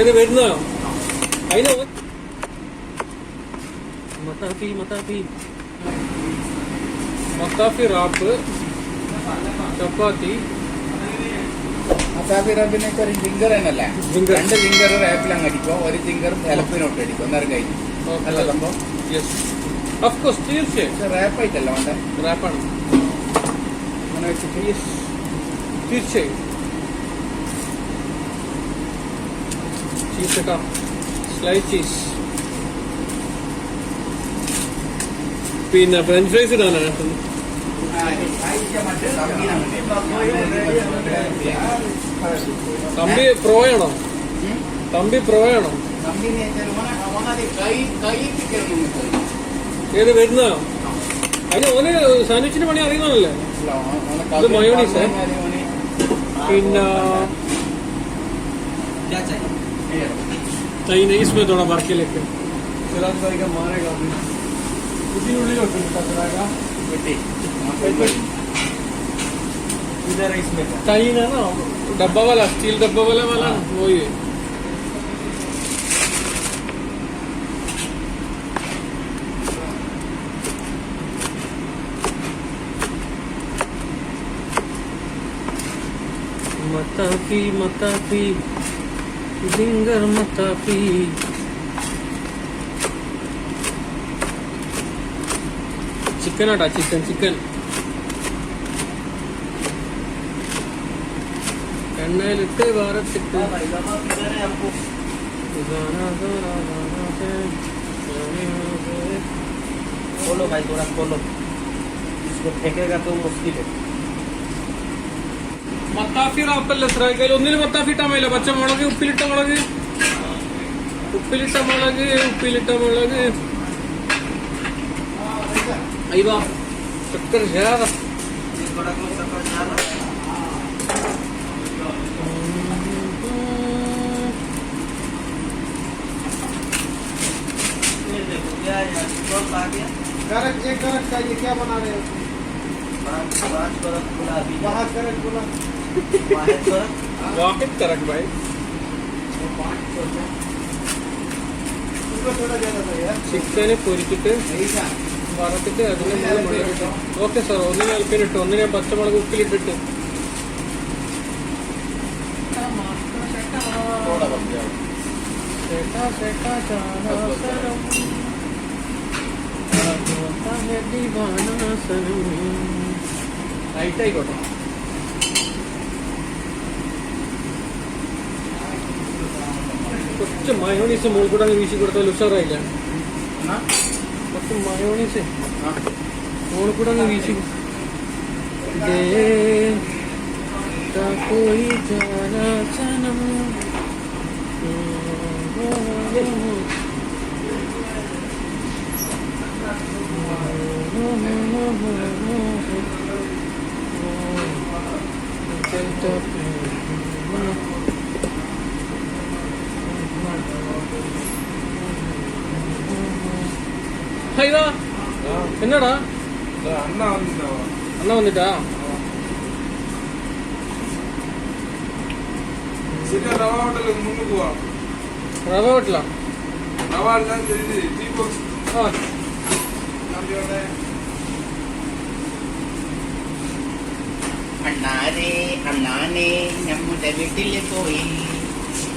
ഏത് വരുന്നോ? അതിന് മത്താഫി മത്താഫി മത്താഫി റാപ്പ് ചപ്പാത്തി. മത്താഫി റബിനൊക്കെ ഒരു ജിങ്കർ തന്നെയല്ലേ? ജിങ്കർ. രണ്ട് ജിങ്കർ റാപ്പിലങ്ങ് അടിക്കും ഒരു ജിങ്കർ ഹെലപ്പിനോട്ട് അടിക്കും ഒന്നര കഴിഞ്ഞു. അല്ല സംഭവം? യെസ് ഓഫ് കോഴ്സ് തീർച്ചയായും. റാപ്പായിട്ടല്ല വേണ്ട? റാപ്പാണ് അങ്ങനെ വെച്ചിട്ട് യെസ് തീർച്ചയായും. ചീസ് കേട്ടോ സ്ലൈസ് ചീസ് പിന്നെ ഫ്രഞ്ച് ഫ്രൈസ് ഇടാനാണ് തമ്പി പ്രോയാണോ തമ്പി പ്രോയാണോ ഏത് വരുന്നോ? അതിന് ഓന് സാൻഡ്വിച്ചിന്റെ പണി അറിയുന്നതല്ലേ? അത് മയോണീസ്, ഏ? तो चाहिए नहीं इसमें थोड़ा भर के लेके सलाम भाई का मारेगा अभी। उसी इधर इसमें। ना ना डब्बा वाला स्टील डब्बा वाला वाला हाँ। മത്താഫി ഡിങ്കർ മത്താഫി ചിക്കൻ ആട്ടാ ചിക്കൻ ചിക്കൻ എണ്ണയിലിട്ട് വാരത്തിട്ട് खोलो भाई थोड़ा खोलो इसको फेंकेगा तो मुश्किल है മത്താഫി റാപ്പല്ല എത്ര കയ്യിൽ ഒന്നിന് മത്താഫി ഇട്ടാൻ പറ്റില്ല പച്ചമുളക് ഉപ്പിലിട്ട മുളക് ഉപ്പിലിട്ട മുളക് ഉപ്പിലിട്ട മുളക് അയ്യോ ചക്കര ഷേറ थोड़ा कौन सा कर डालो ये देखो क्या है यार कौन आ गया करक एक करक चाहिए क्या बना रहे हो पाँच पाँच बरस गुलाबी बाहर करक बोला वाहिद तरक भाई ಸಿಗ್ತೇನೆ ಕೂರಿಕಿಟ್ಟು ಬರತ್ತಿಟ್ಟು ಅದನ್ನೇ ಮೇಲೆ ಮಾಡಬೇಕು ಓಕೆ ಸರ್ ಒಂದನೇ ನಾಲ್ಕು ಮಿನಿಟ್ ಒಂದನೇ ಬಚ್ಚ ಒಳಗೆ ಉಪ್ಪಿಲಿಟ್ಬಿಟ್ಟು ಶೇಖ ಶೇಖ ಚಾರ ಐಟೈ ಕೊಟ್ಟು फक्त मायोनीचे मोलकोटाने विषय करता हुशार राहिल्या फक्त मायोनीचे मोलकोटाने विषय दे कोई जाना Thank you. ஹைதா? என்னடா? அண்ணா வந்துட்டா. அண்ணா வந்துட்டா? சரி ரவா ஹோட்டலுக்கு முன்னுக்கு வா. ரவா ஹோட்டலா? ரவா இல்லைன்னு தெரியுது. Tea box. ஆ. அண்ணாரே அண்ணானே நம்முடைய வீட்டிலே போய்.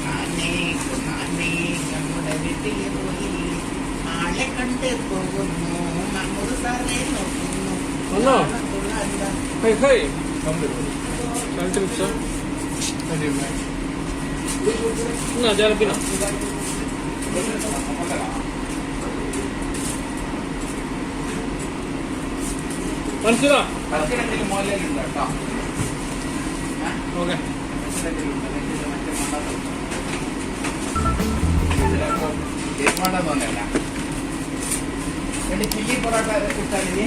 நானே நானே நம்முடைய வீட்டிலே போய். ആളെ കണ്ട് പോകുന്നു നമ്മുടെ സാറേ നോക്കുന്നു കൊള്ളാം. ഹൈ ഹൈ രണ്ട് നിമിഷം എന്നാ ജലപ്പിന മനസ്സിലാ പത്തിനെന്തെങ്കിലും മോലെല്ലാം കേട്ടോ ഓക്കെ തോന്നല്ല ചില്ലി പൊറോട്ട ഇട്ടാലിനി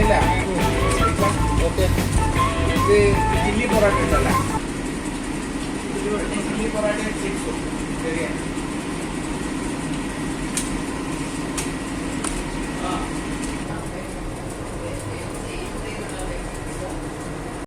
ഇല്ല ഓക്കെ. ഇത് ചില്ലി പൊറോട്ട ഉണ്ടല്ലേ. ചില്ലി പൊറോട്ട ശരിയാണ്